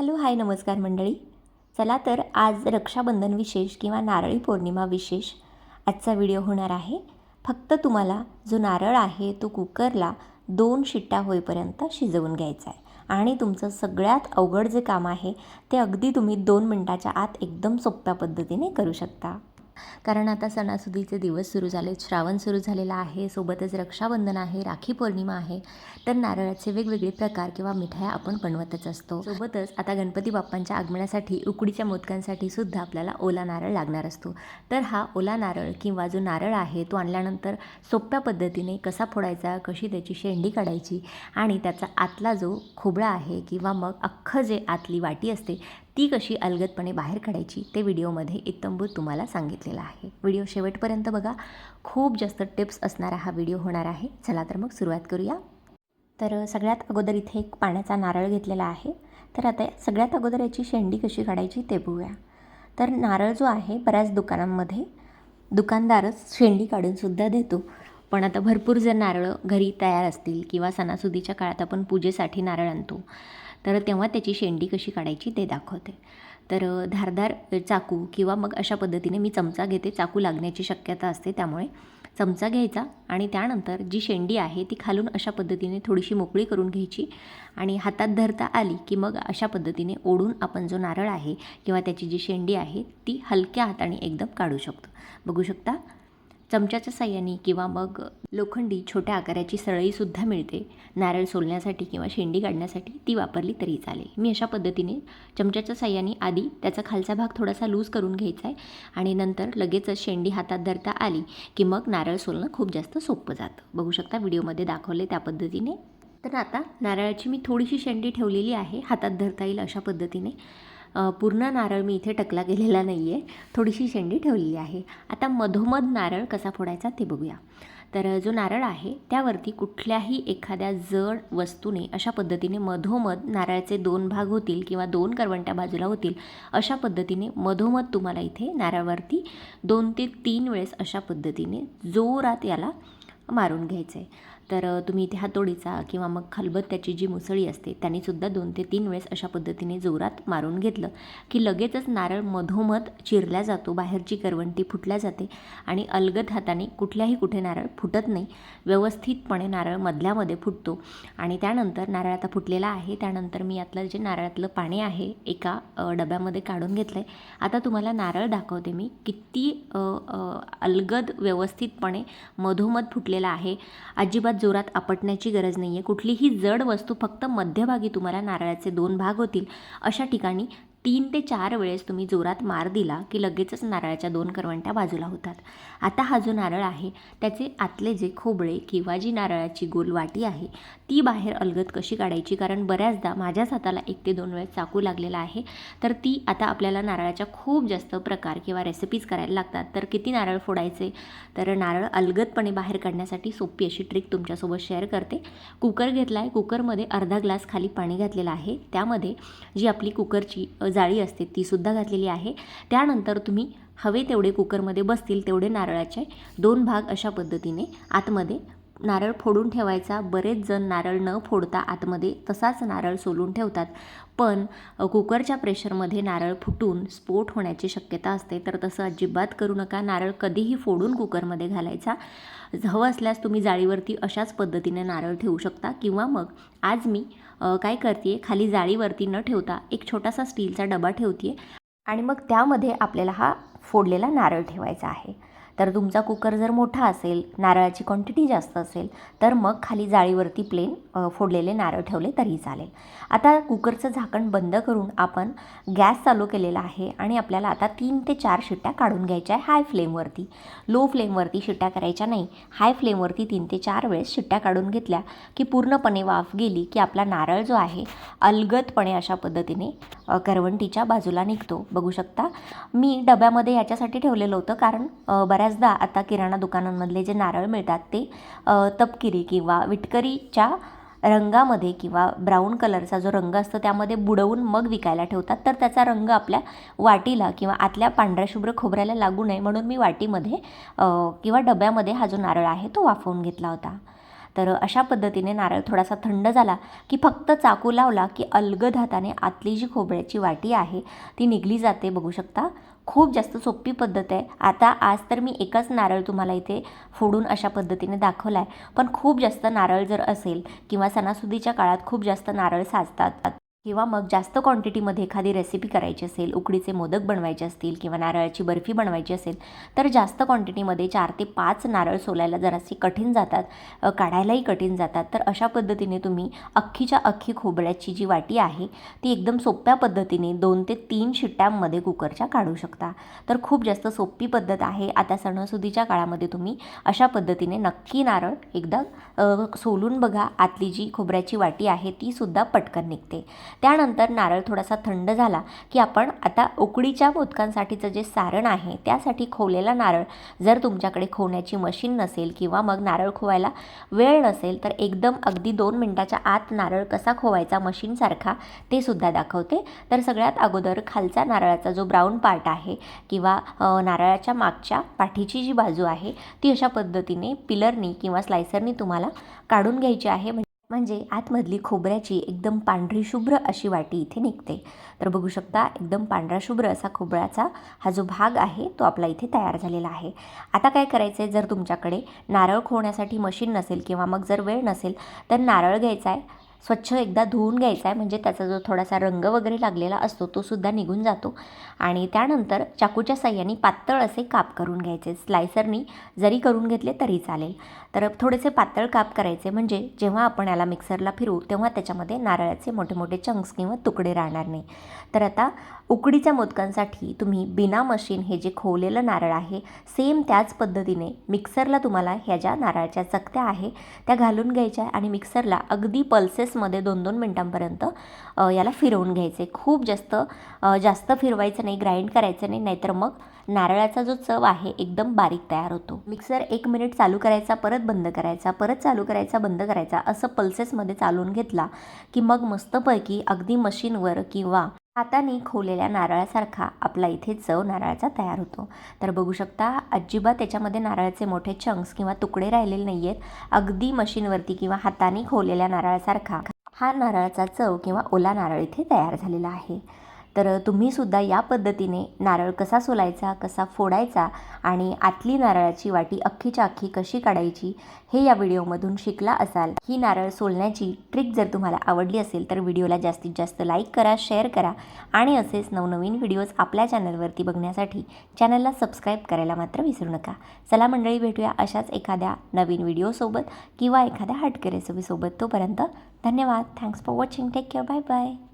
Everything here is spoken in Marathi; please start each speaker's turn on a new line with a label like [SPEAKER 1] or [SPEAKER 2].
[SPEAKER 1] हॅलो हाय नमस्कार मंडळी. चला तर आज रक्षाबंधन विशेष किंवा नारळी पौर्णिमा विशेष आजचा व्हिडिओ होणार आहे. फक्त तुम्हाला जो नारळ आहे तो कुकरला दोन शिट्ट्या होईपर्यंत शिजवून घ्यायचा आहे. आणि तुमचं सगळ्यात अवघड जे काम आहे ते अगदी तुम्ही दोन मिनटाच्या आत एकदम सोप्या पद्धतीने करू शकता. कारण आता सणासुदीचे दिवस सुरू झाले श्रावण सुरू झालेला आहे सोबतच रक्षाबंधन आहे राखी पौर्णिमा आहे तर नारळाचे वेगवेगळे प्रकार किंवा मिठाया आपण बनवतच असतो. सोबतच आता गणपती बाप्पांच्या आगमनासाठी उकडीच्या मोदकांसाठी सुद्धा आपल्याला ओला नारळ लागणार असतो. तर हा ओला नारळ किंवा जो नारळ आहे तो आणल्यानंतर सोप्या पद्धतीने कसा फोडायचा कशी त्याची शेंडी काढायची आणि त्याचा आतला जो खोबळा आहे किंवा मग अख्खं जे आतली वाटी असते ती कशी अलगदपणे बाहेर काढायची ते व्हिडिओमध्ये इत्तंबूर तुम्हाला सांगितलेलं आहे. व्हिडिओ शेवटपर्यंत बघा. खूप जास्त टिप्स असणारा हा व्हिडिओ होणार आहे. चला तर मग सुरुवात करूया. तर सगळ्यात अगोदर इथे एक पाण्याचा नारळ घेतलेला आहे. तर आता सगळ्यात अगोदर याची शेंडी कशी काढायची ते बघूया. तर नारळ जो आहे बऱ्याच दुकानांमध्ये दुकानदारच शेंडी काढूनसुद्धा देतो. पण आता भरपूर जर नारळं घरी तयार असतील किंवा सणासुदीच्या काळात आपण पूजेसाठी नारळ आणतो. तर तेव्हा त्याची शेंडी कशी काढायची ते दाखवते. तर धारदार चाकू किंवा मग अशा पद्धतीने मी चमचा घेते. चाकू लागण्याची शक्यता असते त्यामुळे. चमचा घ्यायचा आणि त्यानंतर जी शेंडी आहे ती खालून अशा पद्धतीने थोडीशी मोकळी करून घ्यायची आणि हातात धरता आली की मग अशा पद्धतीने ओढून आपण जो नारळ आहे किंवा त्याची जी शेंडी आहे ती हलक्या हाताने एकदम काढू शकतो. बघू शकता? चमच्याच्या साह्याने किंवा मग लोखंडी छोट्या आकाराची सळईसुद्धा मिळते. नारळ सोलण्यासाठी किंवा शेंडी काढण्यासाठी ती वापरली तरी चालेल. मी अशा पद्धतीने चमच्याच्या साह्याने आधी त्याचा खालचा भाग थोडासा लूज करून घ्यायचा आहे आणि नंतर लगेचच शेंडी हातात धरता आली की मग नारळ सोलणं खूप जास्त सोपं जातं. बघू शकता व्हिडिओमध्ये दाखवले त्या पद्धतीने. तर आता नारळाची मी थोडीशी शेंडी ठेवलेली आहे. हातात धरता येईल अशा पद्धतीने. पूर्ण नारळ मी इथे टकला गेलेला नाही आहे थोडीशी शेंडी ठेवलेली आहे. आता मधोमध नारळ कसा फोडायचा ते बघूया. तर जो नारळ आहे त्यावरती कुठल्याही एखाद्या जड वस्तूने अशा पद्धतीने मधोमध नारळाचे दोन भाग होतील किंवा दोन करवंट्या बाजूला होतील अशा पद्धतीने मधोमध तुम्हाला इथे नारळावरती दोन ते तीन वेळेस अशा पद्धतीने जोरात याला मारून घ्यायचं आहे तर तुम्ही इथे हातोडीचा किंवा मग खलबत्त्याची जी मुसळी असते त्यांनीसुद्धा दोन ते तीन वेळेस अशा पद्धतीने जोरात मारून घेतलं की लगेचच नारळ मधोमध चिरल्या जातो बाहेरची करवंटी फुटल्या जाते आणि अलगद हाताने कुठल्याही कुठे नारळ फुटत नाही. व्यवस्थितपणे नारळ मधल्यामध्ये फुटतो आणि त्यानंतर नारळ आता फुटलेला आहे त्यानंतर मी यातलं जे नारळातलं पाणी आहे एका डब्यामध्ये काढून घेतलं आहे आता तुम्हाला नारळ दाखवते मी किती अलगद व्यवस्थितपणे मधोमध फुटलेला आहे. अजिबात जोरात आपटण्याची गरज नाही आहे कुठलीही जड वस्तू फक्त मध्यभागी तुम्हाला नारळाचे दोन भाग होतील. अशा ठिकाणी तीन ते चार वेळेस तुम्ही जोरात मार दिला की लगेचच नारळाच्या दोन करवंट्या बाजूला होतात. आता हा जो नारळ आहे त्याचे आतले जे खोबळे किंवा जी नारळाची गोल वाटी आहे ती बाहेर अलगद कशी काढायची? कारण बऱ्याचदा माझ्याच हाताला एक ते दोन वेळेस चाकू लागलेला आहे तर ती आता आपल्याला नारळाच्या खूप जास्त प्रकार किंवा रेसिपीज करायला लागतात. तर किती नारळ फोडायचे? तर नारळ अलगदपणे बाहेर काढण्यासाठी सोपी अशी ट्रिक तुमच्यासोबत शेअर करते. कुकर घेतला आहे कुकरमध्ये अर्धा ग्लास खाली पाणी घातलेलं आहे. त्यामध्ये जी आपली कुकरची जाळी असते तीसुद्धा घातलेली आहे. त्यानंतर तुम्ही हवे तेवढे कुकरमध्ये बसतील तेवढे नारळाचे दोन भाग अशा पद्धतीने आतमध्ये नारळ फोडून ठेवायचा. बरेच जण नारळ न फोडता आतमध्ये तसाच नारळ सोलून ठेवतात. पण कुकरच्या प्रेशरमध्ये नारळ फुटून स्फोट होण्याची शक्यता असते. तर तसं अजिबात करू नका. नारळ कधीही फोडून कुकरमध्ये घालायचा. हवं असल्यास तुम्ही जाळीवरती अशाच पद्धतीने नारळ ठेवू शकता. किंवा मग आज मी काय करते खाली जाळीवरती न ठेवता एक छोटासा स्टीलचा डबा ठेवते आणि मग त्यामध्ये आपल्याला हा फोडलेला नारळ ठेवायचा आहे. तर तुमचा कुकर जर मोठा असेल नारळाची क्वांटिटी जास्त असेल तर मग खाली जाळीवरती प्लेन फोडलेले नारळ ठेवले तरी चालेल. आता कुकरचं झाकण बंद करून आपण गॅस चालू केलेला आहे आणि आपल्याला आता तीन ते चार शिट्ट्या काढून घ्यायच्या आहे हाय फ्लेमवरती लो फ्लेमवरती शिट्ट्या करायच्या नाही. हाय फ्लेमवरती तीन ते चार वेळेस शिट्ट्या काढून घेतल्या की पूर्णपणे वाफ गेली की आपला नारळ जो आहे अलगदपणे अशा पद्धतीने करवंटीच्या बाजूला निघतो. बघू शकता. मी डब्यामध्ये याच्यासाठी ठेवलेलं होतं कारण बऱ्याच बऱ्याचदा आता किराणा दुकानांमधले जे नारळ मिळतात ते तपकिरी किंवा विटकरीच्या रंगामध्ये किंवा ब्राऊन कलरचा जो रंग असतो त्यामध्ये बुडवून मग विकायला ठेवतात. तर त्याचा रंग आपल्या वाटीला किंवा आतल्या पांढऱ्या शुभ्र खोबऱ्याला लागू नये म्हणून मी वाटीमध्ये किंवा डब्यामध्ये हा जो नारळ आहे तो वाफवून घेतला होता. तर अशा पद्धतीने नारळ थोडासा थंड झाला की फक्त चाकू लावला की अलगद हाताने आतली जी खोबऱ्याची वाटी आहे ती निघली जाते. बघू शकता? खूप जास्त सोपी पद्धत आहे. आता आज तर मी एकच नारळ तुम्हाला इथे फोडून अशा पद्धतीने दाखवला आहे पण खूप जास्त नारळ जर असेल किंवा सणासुदीच्या काळात खूप जास्त नारळ साचतात किंवा मग जास्त क्वांटिटीमध्ये एखादी रेसिपी करायची असेल उकडीचे मोदक बनवायचे असतील किंवा नारळाची बर्फी बनवायची असेल तर जास्त क्वांटिटीमध्ये चार ते पाच नारळ सोलायला जरासे कठीण जातात काढायलाही कठीण जातात. तर अशा पद्धतीने तुम्ही अख्खीच्या अख्खी खोबऱ्याची जी वाटी आहे ती एकदम सोप्या पद्धतीने दोन ते तीन शिट्ट्यांमध्ये कुकरच्या काढू शकता. तर खूप जास्त सोपी पद्धत आहे. आता सणासुदीच्या काळामध्ये तुम्ही अशा पद्धतीने नक्की नारळ एकदा सोलून बघा. आतली जी खोबऱ्याची वाटी आहे ती सुद्धा पटकन निघते. त्यानंतर नारळ थोडासा थंड झाला की आपण आता उकडीच्या मोदकांसाठीचं जे सारण आहे त्यासाठी खोवलेला नारळ जर तुमच्याकडे खोवण्याची मशीन नसेल किंवा मग नारळ खोवायला वेळ नसेल तर एकदम अगदी दोन मिनटाच्या आत नारळ कसा खोवायचा मशीनसारखा ते सुद्धा दाखवते. तर सगळ्यात अगोदर खालचा नारळाचा जो ब्राऊन पार्ट आहे किंवा नारळाच्या मागच्या पाठीची जी बाजू आहे ती अशा पद्धतीने पिलरनी किंवा स्लायसरनी तुम्हाला काढून घ्यायची आहे. म्हणजे म्हणजे आतमधली खोबऱ्याची एकदम पांढरी शुभ्र अशी वाटी इथे निघते. तर बघू शकता एकदम पांढरा शुभ्र असा खोबऱ्याचा हा जो भाग आहे तो आपला इथे तयार झालेला आहे. आता काय करायचं आहे जर तुमच्याकडे नारळ खोवण्यासाठी मशीन नसेल किंवा मग जर वेळ नसेल तर नारळ घ्यायचा आहे. स्वच्छ एकदा धुवून घ्यायचा आहे. म्हणजे त्याचा जो थोडासा रंग वगैरे लागलेला असतो तो सुद्धा निघून जातो. आणि त्यानंतर चाकूच्या साह्याने पातळ असे काप करून घ्यायचे. स्लायसरनी जरी करून घेतले तरी चालेल. तर थोडेसे पातळ काप करायचे. म्हणजे जेव्हा आपण याला मिक्सरला फिरू तेव्हा त्याच्यामध्ये नारळाचे मोठे मोठे चंक्स किंवा तुकडे राहणार नाही. तर आता उकडीच्या मोदकांसाठी तुम्ही बिना मशीन हे जे खोवलेलं नारळ आहे सेम त्याच पद्धतीने मिक्सरला तुम्हाला ह्या ज्या नारळाच्या चकत्या आहे त्या घालून घ्यायच्या आणि मिक्सरला अगदी पल्सेस प्रोसेसमध्ये दोन दोन मिनटांपर्यंत याला फिरवून घ्यायचे. खूप जास्त जास्त फिरवायचं नाही ग्राइंड करायचं नाही नाहीतर मग नारळाचा जो चव आहे एकदम बारीक तयार होतो. मिक्सर एक मिनिट चालू करायचा परत बंद करायचा परत चालू करायचा बंद करायचा असं पल्सेसमध्ये चालवून घेतला की मग मस्तपैकी अगदी मशीनवर किंवा हाताने खोवलेल्या नारळासारखा आपला इथे चव नारळाचा तयार होतो. तर बघू शकता अजिबात त्याच्यामध्ये नारळाचे मोठे चंक्स किंवा तुकडे राहिलेले नाही आहेत अगदी मशीनवरती किंवा हाताने खोवलेल्या नारळासारखा हा नारळाचा चव किंवा ओला नारळ इथे तयार झालेला आहे. तर तुम्ही सुद्धा या पद्धतीने नारळ कसा सोलायचा कसा फोडायचा आणि आतली नारळाची वाटी अख्खीच्या अख्खी कशी काढायची हे या व्हिडिओमधून शिकला असाल. ही नारळ सोलण्याची ट्रिक जर तुम्हाला आवडली असेल तर व्हिडिओला जास्तीत जास्त लाईक करा शेअर करा आणि असेच नवनवीन व्हिडिओज आपल्या चॅनलवरती बघण्यासाठी चॅनलला सबस्क्राईब करायला मात्र विसरू नका. चला मंडळी भेटूया अशाच एखाद्या नवीन व्हिडिओसोबत किंवा एखाद्या हटके रेसिपीसोबत तोपर्यंत धन्यवाद. Thanks for watching take care bye bye